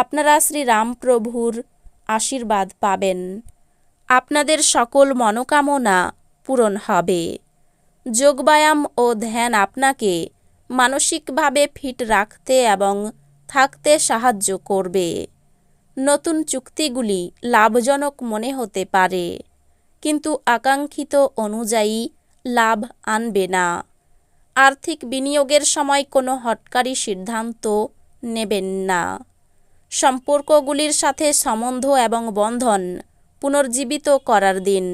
আপনারা শ্রীরামপ্রভুর আশীর্বাদ পাবেন। আপনাদের সকল মনোকামনা পূরণ হবে। যোগব্যায়াম ও ধ্যান আপনাকে মানসিকভাবে ফিট রাখতে এবং থাকতে সাহায্য করবে। নতুন চুক্তিগুলি লাভজনক মনে হতে পারে, কিন্তু আকাঙ্ক্ষিত অনুযায়ী লাভ আনবে না। আর্থিক বিনিয়োগের সময় কোনো হটকারী সিদ্ধান্ত নেবেন না। সম্পর্কগুলির সাথে সম্বন্ধ এবং বন্ধন পুনর্জীবিত করার দিন।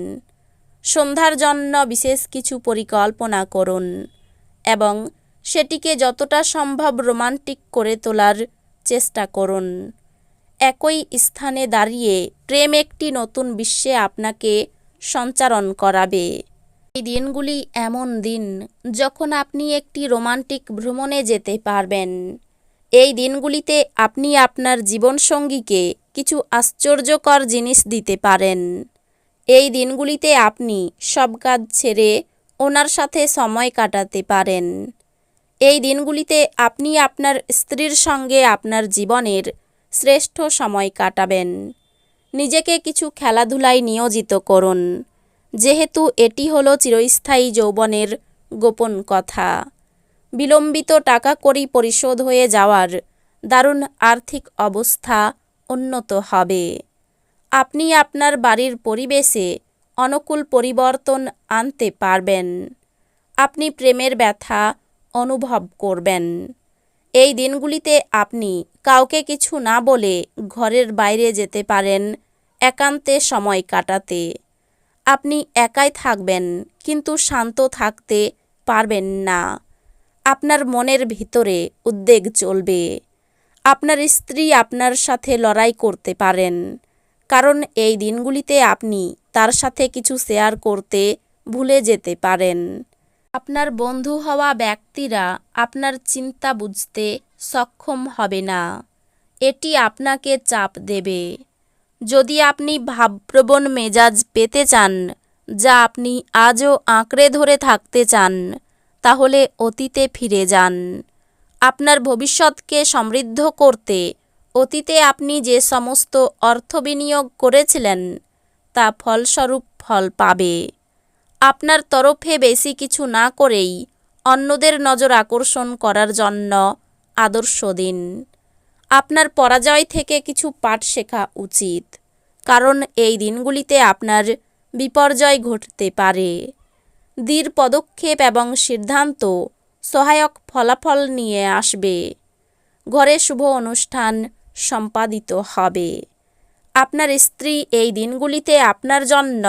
সন্ধ্যার জন্য বিশেষ কিছু পরিকল্পনা করুন এবং সেটিকে যতটা সম্ভব রোমান্টিক করে তোলার চেষ্টা করুন। একই স্থানে দাঁড়িয়ে প্রেম একটি নতুন বিশ্বে আপনাকে সঞ্চারণ করাবে। এই দিনগুলি এমন দিন যখন আপনি একটি রোমান্টিক ভ্রমণে যেতে পারবেন। এই দিনগুলিতে আপনি আপনার জীবনসঙ্গীকে কিছু আশ্চর্যকর জিনিস দিতে পারেন। এই দিনগুলিতে আপনি সব কাজ ছেড়ে ওনার সাথে সময় কাটাতে পারেন। এই দিনগুলিতে আপনি আপনার স্ত্রীর সঙ্গে আপনার জীবনের শ্রেষ্ঠ সময় কাটাবেন। নিজেকে কিছু খেলাধুলায় নিয়োজিত করুন। যেহেতু এটি হলো চিরস্থায়ী যৌবনের গোপন কথা। বিলম্বিত টাকা করি পরিশোধ হয়ে যাওয়ার দারুণ আর্থিক অবস্থা উন্নত হবে। আপনি আপনার বাড়ির পরিবেশে অনুকূল পরিবর্তন আনতে পারবেন। আপনি প্রেমের ব্যথা অনুভব করবেন। এই দিনগুলিতে আপনি কাউকে কিছু না বলে ঘরের বাইরে যেতে পারেন একান্তে সময় কাটাতে। আপনি একাই থাকবেন, কিন্তু শান্ত থাকতে পারবেন না। আপনার মনের ভিতরে উদ্বেগ চলবে। আপনার স্ত্রী আপনার সাথে লড়াই করতে পারেন। কারণ এই দিনগুলিতে আপনি তার সাথে কিছু শেয়ার করতে ভুলে যেতে পারেন। আপনার বন্ধু হওয়া ব্যক্তিরা আপনার চিন্তা বুঝতে সক্ষম হবে না। এটি আপনাকে চাপ দেবে। যদি আপনি ভাবপ্রবণ মেজাজ পেতে চান, যা আপনি আজও আঁকড়ে ধরে থাকতে চান তাহলে অতীতে ফিরে যান। আপনার ভবিষ্যৎকে সমৃদ্ধ করতে অতীতে আপনি যে সমস্ত অর্থ বিনিয়োগ করেছিলেন, তা ফলস্বরূপ ফল পাবে। আপনার তরফে বেশি কিছু না করেই অন্যদের নজর আকর্ষণ করার জন্য আদর্শ দিন। আপনার পরাজয় থেকে কিছু পাঠ শেখা উচিত, কারণ এই দিনগুলিতে আপনার বিপর্যয় ঘটতে পারে। দৃঢ় পদক্ষেপ এবং সিদ্ধান্ত সহায়ক ফলাফল নিয়ে আসবে। ঘরে শুভ অনুষ্ঠান সম্পাদিত হবে। আপনার স্ত্রী এই দিনগুলিতে আপনার জন্য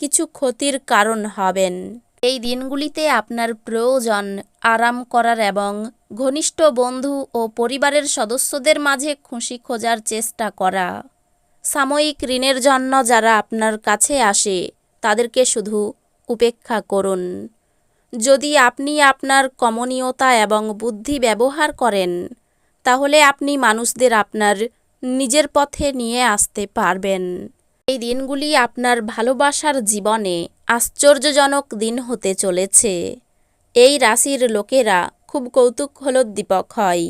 কিছু ক্ষতির কারণ হবেন। এই দিনগুলিতে আপনার প্রয়োজন আরাম করার এবং ঘনিষ্ঠ বন্ধু ও পরিবারের সদস্যদের মাঝে খুশি খোঁজার চেষ্টা করা। সাময়িক ঋণের জন্য যারা আপনার কাছে আসে, তাদেরকে শুধু উপেক্ষা করুন। যদি আপনি আপনার কমনীয়তা এবং বুদ্ধি ব্যবহার করেন, তাহলে আপনি মানুষদের আপনার নিজের পথে নিয়ে আসতে পারবেন। এই দিনগুলি আপনার ভালোবাসার জীবনে আশ্চর্যজনক দিন হতে চলেছে। এই রাশির লোকেরা খুব কৌতূহলোদ্দীপক হয়।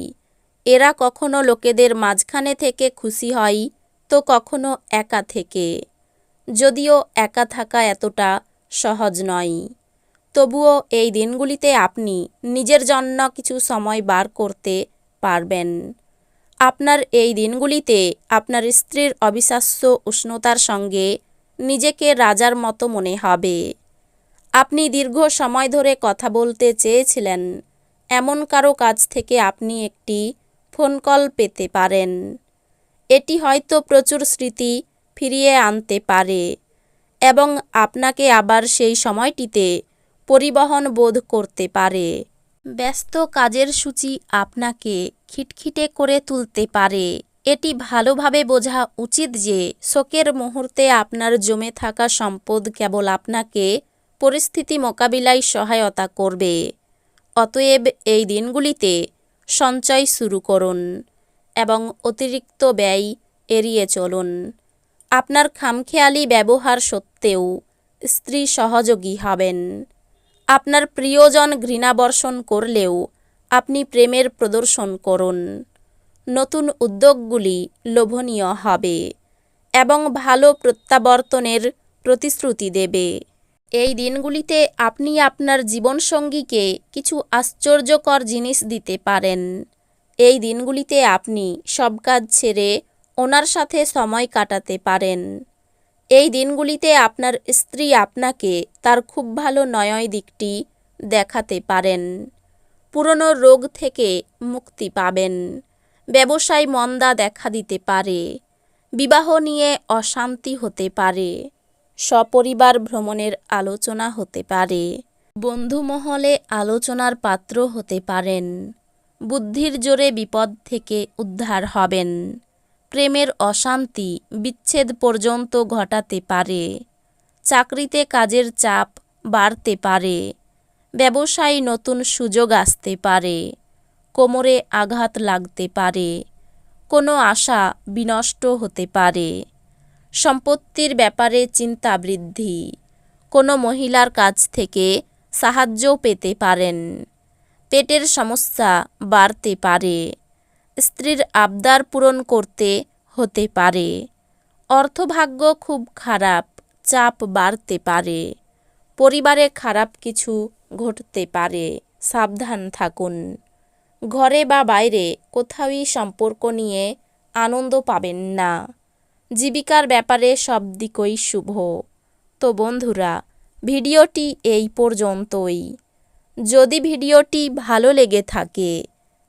এরা কখনো লোকেদের মাঝখানে থেকে খুশি হয়, তো কখনো একা থেকে। যদিও একা থাকা এতটা সহজ নয়। তবুও এই দিনগুলিতে আপনি নিজের জন্য কিছু সময় বার করতে পারবেন। আপনার এই দিনগুলিতে আপনার স্ত্রীর অবিশ্বাস্য উষ্ণতার সঙ্গে নিজেকে রাজার মতো মনে হবে। আপনি দীর্ঘ সময় ধরে কথা বলতে চেয়েছিলেন। এমন কারও কাছ থেকে আপনি একটি ফোন কল পেতে পারেন। এটি হয়তো প্রচুর স্মৃতি ফিরিয়ে আনতে পারে। এবং আপনাকে আবার সেই সময়টিতে পরিবহন বোধ করতে পারে। ব্যস্ত কাজের সূচি আপনাকে খিটখিটে করে তুলতে পারে। এটি ভালোভাবে বোঝা উচিত যে শোকের মুহূর্তে আপনার জমে থাকা সম্পদ কেবল আপনাকে পরিস্থিতি মোকাবিলায় সহায়তা করবে। অতএব এই দিনগুলিতে সঞ্চয় শুরু করুন এবং অতিরিক্ত ব্যয় এড়িয়ে চলুন। আপনার খামখেয়ালি ব্যবহার সত্ত্বেও স্ত্রী সহযোগী হবেন। আপনার প্রিয়জন ঘৃণাবর্ষণ করলেও আপনি প্রেমের প্রদর্শন করুন। নতুন উদ্যোগগুলি লোভনীয় হবে এবং ভালো প্রত্যাবর্তনের প্রতিশ্রুতি দেবে। এই দিনগুলিতে আপনি আপনার জীবনসঙ্গীকে কিছু আশ্চর্যকর জিনিস দিতে পারেন। এই দিনগুলিতে আপনি সব কাজ ছেড়ে ওনার সাথে সময় কাটাতে পারেন। এই দিনগুলিতে আপনার স্ত্রী আপনাকে তার খুব ভালো নয় দিকটি দেখাতে পারেন। পুরনো রোগ থেকে মুক্তি পাবেন। ব্যবসায় মন্দা দেখা দিতে পারে। বিবাহ নিয়ে অশান্তি হতে পারে। সপরিবার ভ্রমণের আলোচনা হতে পারে। বন্ধুমহলে আলোচনার পাত্র হতে পারেন। বুদ্ধির জোরে বিপদ থেকে উদ্ধার হবেন। প্রেমের অশান্তি বিচ্ছেদ পর্যন্ত ঘটাতে পারে। চাকরিতে কাজের চাপ বাড়তে পারে। ব্যবসায় নতুন সুযোগ আসতে পারে। কোমরে আঘাত লাগতে পারে। কোনো আশা বিনষ্ট হতে পারে। সম্পত্তির ব্যাপারে চিন্তা বৃদ্ধি। কোনো মহিলার কাছ থেকে সাহায্য পেতে পারেন। পেটের সমস্যা বাড়তে পারে। স্ত্রীর আবদার পূরণ করতে হতে পারে। অর্থভাগ্য খুব খারাপ, চাপ বাড়তে পারে। পরিবারে খারাপ কিছু ঘটতে পারে, সাবধান থাকুন। ঘরে বা বাইরে কোথাওই সম্পর্ক নিয়ে আনন্দ পাবেন না। জীবিকার ব্যাপারে সব দিকই শুভ। তো বন্ধুরা, ভিডিওটি এই পর্যন্তই। যদি ভিডিওটি ভালো লেগে থাকে